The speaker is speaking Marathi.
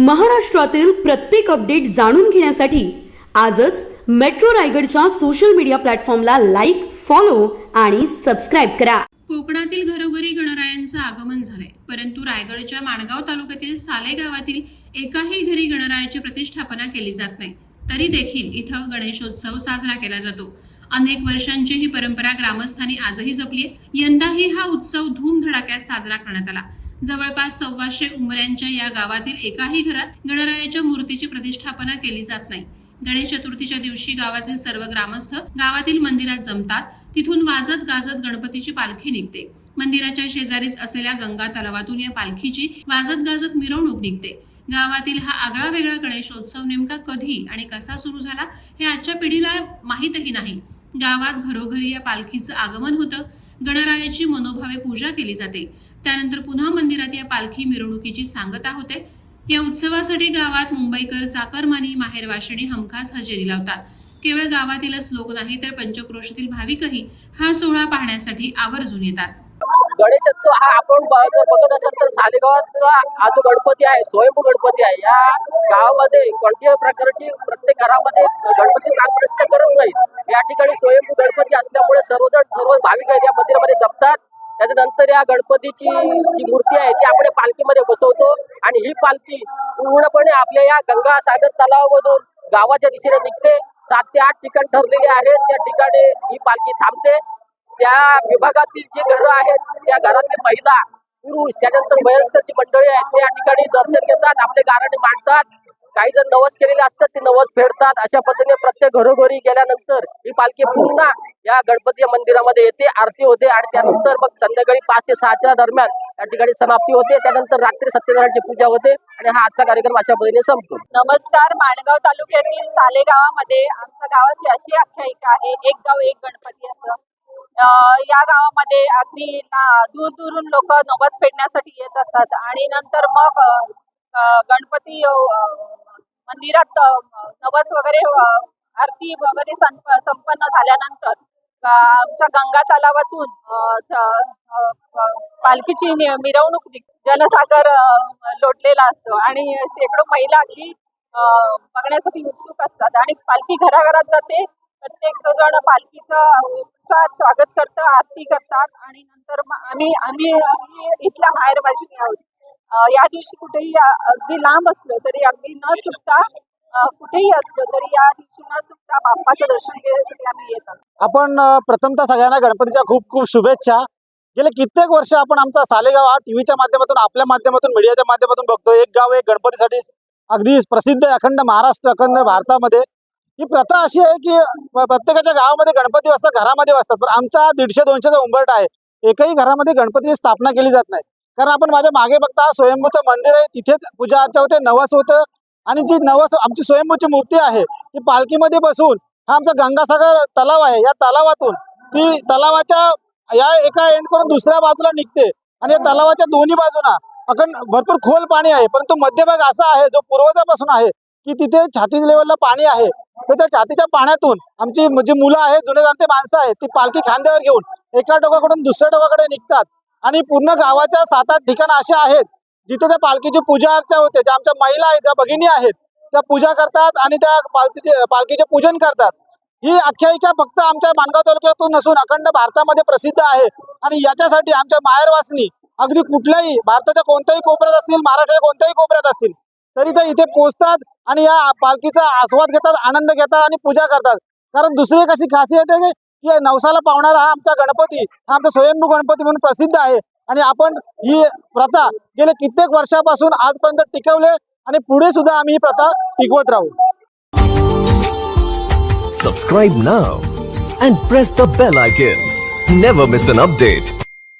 महाराष्ट्रातील प्रत्येक अपडेट जाणून घेण्यासाठी आजच मेट्रो रायगडच्या सोशल मीडिया प्लॅटफॉर्मला लाईक फॉलो आणि सबस्क्राईब करा. कोकणातील घरोघरी गणरायांचं आगमन झालंय. परंतु रायगडच्या माणगाव तालुक्यातील साले गावातील एकाही घरी गणरायाची प्रतिष्ठापना केली जात नाही. तरी देखील इथं गणेशोत्सव साजरा केला जातो. अनेक वर्षांची ही परंपरा ग्रामस्थांनी आजही जपली यंदाही हा उत्सव धूमधडाक्यात साजरा करण्यात आला. जवळपास सव्वाशे उमऱ्यांच्या या गावातील एकाही घरात गणरायाच्या मूर्तीची प्रतिष्ठापना केली जात नाही. गणेश चतुर्थीच्या दिवशी गावातील सर्व ग्रामस्थ गावातील मंदिरात जमतात. तिथून वाजत गाजत गणपतीची पालखी निघते. मंदिराच्या शेजारीच असलेल्या गंगा तलावातून या पालखीची वाजत गाजत मिरवणूक निघते. गावातील हा आगळा वेगळा गणेशोत्सव नेमका कधी आणि कसा सुरू झाला हे आजच्या पिढीला माहीतही नाही. गावात घरोघरी या पालखीचं आगमन होतं. गणरायाची मनोभावे पूजा केली जाते. त्यानंतर पुन्हा मंदिरात या पालखी मिरवणुकीची सांगता होते. या उत्सवासाठी गावात मुंबईकर चाकरमानी माहेरवाशिणी हमखास हजेरी लावतात. केवळ गावातीलच लोक नाही तर पंचक्रोशीतील भाविकही हा सोहळा पाहण्यासाठी आवर्जून येतात. गणेशोत्सव हा आपण बघत असाल तर सालेगावात हा जो गणपती आहे स्वयंभू गणपती आहे. या गावामध्ये कोणत्याही प्रकारची प्रत्येक घरामध्ये गणपती करत नाही या ठिकाणी स्वयंभू गणपती असल्यामुळे सर्वजण सर्व भाविक आहेत या मंदिरामध्ये जपतात त्याच्यानंतर या गणपतीची जी मूर्ती आहे ती आपण पालखीमध्ये बसवतो आणि ही पालखी पूर्णपणे आपल्या या गंगा सागर तलावामधून गावाच्या दिशेने निघते. सात ते आठ ठिकाण ठरलेले आहेत. त्या ठिकाणी ही पालखी थांबते. त्या विभागातील जी घरं आहेत त्या घरातली महिला पुरुष त्यानंतर वयस्करची मंडळी आहेत त्या ठिकाणी दर्शन घेतात आपले गाराणे मांडतात. काही जण नवस केलेले असतात ते नवस फेडतात. अशा पद्धतीने प्रत्येक घरोघरी गेल्यानंतर ही पालखी पुन्हा या गणपती मंदिरामध्ये येते आरती होते आणि त्यानंतर मग संध्याकाळी पाच ते सहाच्या दरम्यान त्या ठिकाणी समाप्ती होते. त्यानंतर रात्री सत्यनारायणची पूजा होते आणि हा आजचा कार्यक्रम अशा पद्धतीने संपतो. नमस्कार माणगाव तालुक्यातील साले गावामध्ये आमच्या गावाची अशी आख्यायिका आहे एक गाव एक गणपती असं. या गावामध्ये अगदी दूर दूरून लोक नवस फेडण्यासाठी येत असतात आणि नंतर मग गणपती मंदिरात नवस वगैरे आरती वगैरे संप- संपन्न झाल्यानंतर आमच्या गंगा तलावातून पालखीची मिरवणूक जनसागर लोटलेला असतो. आणि शेकडो महिला अगदी बघण्यासाठी उत्सुक असतात. आणि पालखी घराघरात जाते. प्रत्येक जण पालखीचं उत्साहात स्वागत करतं आरती करतात. आणि नंतर मग आम्ही आम्ही इथल्या बाहेर बाजूने आहोत. या दिवशी कुठेही अगदी लांब असलं तरी अगदी न चुकता कुठेही असलं तरी या दिवशी न चुकता बाप्पाचं दर्शन घेण्यासाठी आम्ही येत असतो. आपण प्रथमतः सगळ्यांना गणपतीच्या खूप खूप शुभेच्छा. गेले कित्येक वर्ष आपण आमचा सालेगाव हा टीव्हीच्या माध्यमातून आपल्या माध्यमातून मीडियाच्या माध्यमातून बघतो एक गाव एक गणपतीसाठी अगदी प्रसिद्ध अखंड महाराष्ट्र अखंड भारतामध्ये. ही प्रथा अशी आहे की प्रत्येकाच्या गावामध्ये गणपती असतात घरामध्ये असतात. पण आमचा दीडशे दोनशेचा उंबरट आहे. एकही घरामध्ये गणपतीची स्थापना केली जात नाही. कारण आपण माझ्या मागे बघता स्वयंभूचं मंदिर आहे तिथेच पूजा अर्चा होते नवस होतं. आणि जी नवस आमची स्वयंभूची मूर्ती आहे ती पालखीमध्ये बसून हा आमचा गंगासागर तलाव आहे. या तलावातून ती तलावाच्या या एका एंड करून दुसऱ्या बाजूला निघते. आणि या तलावाच्या दोन्ही बाजूना अखंड भरपूर खोल पाणी आहे. परंतु मध्यभाग असा आहे जो पूर्वजापासून आहे की तिथे छाती लेवलला पाणी आहे. तर त्या छातीच्या पाण्यातून आमची जी मुलं आहेत जुने जाणते माणसं आहेत ती पालखी खांद्यावर घेऊन एका टोकाकडून दुसऱ्या टोकाकडे निघतात. आणि पूर्ण गावाच्या सात आठ ठिकाणं असे आहेत जिथे त्या पालखीची पूजा अर्चा होते ज्या आमच्या महिला आहेत ज्या भगिनी आहेत त्या पूजा करतात आणि त्या पालखीचे पालखीचे पूजन करतात. ही आख्यायिका फक्त आमच्या माणगाव तालुक्यातून नसून अखंड भारतामध्ये प्रसिद्ध आहे आणि याच्यासाठी आमच्या माहेरवासनी अगदी कुठल्याही भारताच्या कोणत्याही कोपऱ्यात असतील महाराष्ट्राच्या कोणत्याही कोपऱ्यात असतील तरी ते इथे पोहोचतात आणि या पालखीचा आस्वाद घेतात आनंद घेतात आणि पूजा करतात. कारण दुसरी एक अशी खासियत आहे की नवसाला पावणारा हा आमचा गणपती हा आमचा स्वयंभू गणपती म्हणून प्रसिद्ध आहे आणि आपण ही प्रथा गेले कित्येक वर्षापासून आजपर्यंत टिकवले आणि पुढे सुद्धा आम्ही ही प्रथा टिकवत राहू Subscribe now and press the bell icon. Never miss an update.